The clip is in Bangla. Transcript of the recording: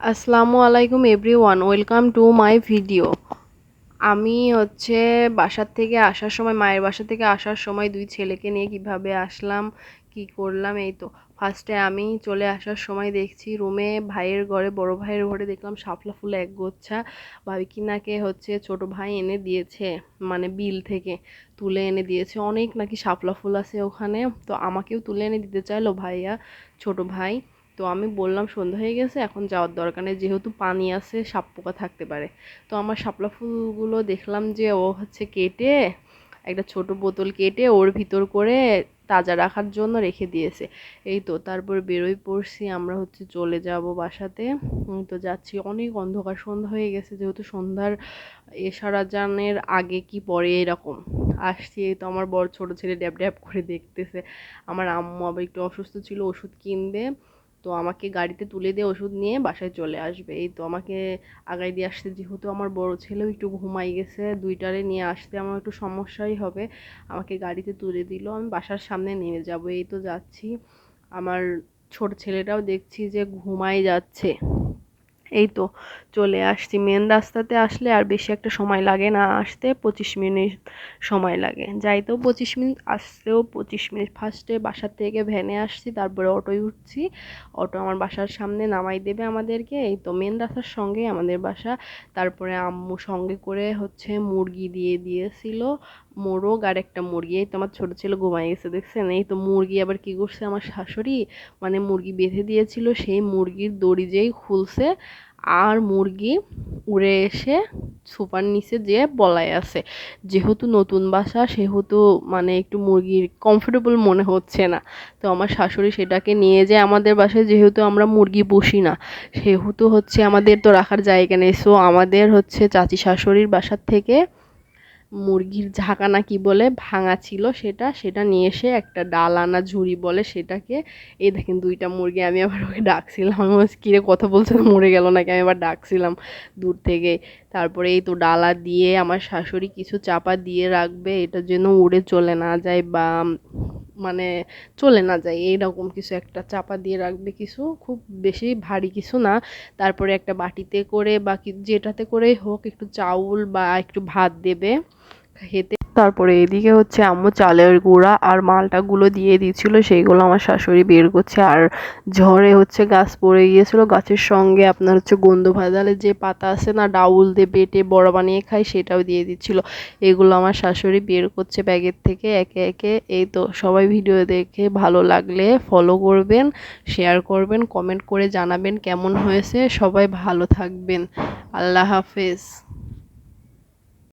আসসালামু আলাইকুম everyone, welcome to my video. আমি হচ্ছে বাসার থেকে আসার সময়, মায়ের বাসা থেকে আসার সময় দুই ছেলেকে নিয়ে কীভাবে আসলাম, কি করলাম, এই তো। ফার্স্টে আমি চলে আসার সময় দেখছি রুমে ভাইয়ের ঘরে, বড় ভাইয়ের ঘরে দেখলাম শাপলা ফুল এক গোচ্ছা। ভাবি কিনাকে হচ্ছে ছোট ভাই এনে দিয়েছে মানে বিল থেকে তুলে এনে দিয়েছে। অনেক নাকি শাপলা ফুল আছে ওখানে, তো আমাকেও তুলে এনে দিতে চাইলো ভাইয়া, ছোট ভাই। তো আমি বললাম, সন্ধ্যা হয়ে গেছে, এখন যাওয়ার দরকার নেই। যেহেতু পানি আছে, সাপ পোকা থাকতে পারে। তো আমার শাপলা ফুলগুলো দেখলাম যে ও হচ্ছে কেটে একটা ছোট বোতল কেটে ওর ভিতর করে তাজা রাখার জন্য রেখে দিয়েছে। এই তো, তারপর বেরোই পড়ছি। আমরা হচ্ছে চলে যাব বাসাতে। তো যাচ্ছি। অনেক অন্ধকার, সন্ধ্যা হয়ে গেছে। যেহেতু সন্ধ্যার এশারা জানের আগে কি পরে এরকম। আসছি, এই তো আমার বড় ছোট ছেলে ড্যাব ড্যাব করে দেখতেছে। আমার আম্মু আবার একটু অসুস্থ ছিল, ওষুধ কিনবে। তো আমাকে গাড়িতে তুলে দিয়ে ওষুধ নিয়ে বাসায় চলে আসবে। এই তো আমাকে আগাই দিয়ে আসতে যেহেতু আমার বড় ছেলেও একটু ঘুমাই গেছে, দুইটারে নিয়ে আসতে আমার একটু সমস্যাই হবে। আমাকে গাড়িতে তুলে দিল, আমি বাসার সামনে নিয়ে যাব। এই তো যাচ্ছি। আমার ছোট ছেলেটাও দেখছি যে ঘুমাই যাচ্ছে। এই তো চলে আসছি। মেন রাস্তাতে আসলে আর বেশি একটা সময় লাগে না আসতে, পঁচিশ মিনিট সময় লাগে। যাইতেও পঁচিশ মিনিট, আসতেও পঁচিশ মিনিট। ফার্স্টে বাসার থেকে ভ্যানে আসছি, তারপরে অটোয় উঠছি। অটো আমার বাসার সামনে নামাই দেবে আমাদেরকে। এই তো মেন রাস্তার সঙ্গে আমাদের বাসা। তারপরে আম্মু সঙ্গে করে হচ্ছে মুরগি দিয়ে দিয়েছিল। মোরগ আর একটা মুরগি। এই তো আমার ছোটো ছেলে ঘুমাই গেছে, দেখছেন? এই তো মুরগি আবার কী করছে আমার শাশুড়ি? মানে মুরগি বেঁধে দিয়েছিল, সেই মুরগির দড়ি যেই খুলছে আর মুরগি উড়ে এসে সোফার নিচে যেয়ে বলাই আছে। যেহেতু নতুন বাসা, সেহেতু মানে একটু মুরগির কমফোর্টেবল মনে হচ্ছে না। তো আমার শাশুড়ি সেটাকে নিয়ে যায় আমাদের বাসায়, যেহেতু আমরা মুরগি পুষি না, সেহেতু হচ্ছে আমাদের তো রাখার জায়গা নেই। সো আমাদের হচ্ছে চাচি শাশুড়ির বাসার থেকে মুরগির ঝাঁকা না কি বলে ভাঙা ছিল সেটা সেটা নিয়ে এসে একটা ডাল আনা ঝুড়ি বলে সেটাকে, এই দেখেন দুইটা মুরগি আমি আবার ওকে ডাকছিলাম। আমি কিরে, কথা বলছে? মরে গেল নাকি? আমি আবার ডাকছিলাম দূর থেকে। তারপরে এই তো ডালা দিয়ে আমার শাশুড়ি কিছু চাপা দিয়ে রাখবে, এটা যেন উড়ে চলে না যায় বা মানে চলে না যায়। এইরকম কিছু একটা চাপা দিয়ে রাখবে কিছু, খুব বেশি ভারী কিছু না। তারপরে একটা বাটিতে করে বা যেটাতে করেই হোক একটু চাউল বা একটু ভাত দেবে খেতে। তারপরে এদিকে হচ্ছে আম্মু চালের গুঁড়া আর মালটাগুলো দিয়ে দিয়েছিল, সেইগুলো আমার শাশুড়ি বের করছে। আর ঝড়ে হচ্ছে গাছ পড়ে গিয়েছিল, গাছের সঙ্গে আপনার হচ্ছে গন্ধ ভাজালে যে পাতা আছে না, ডাউল দিয়ে বেটে বড় বানিয়ে খাই সেটাও দিয়ে দিচ্ছিল। এগুলো আমার শাশুড়ি বের করছে ব্যাগের থেকে একে একে। এই তো সবাই ভিডিও দেখে ভালো লাগলে ফলো করবেন শেয়ার করবেন কমেন্ট করে জানাবেন কেমন হয়েছে। সবাই ভালো থাকবেন। আল্লাহ হাফেজ।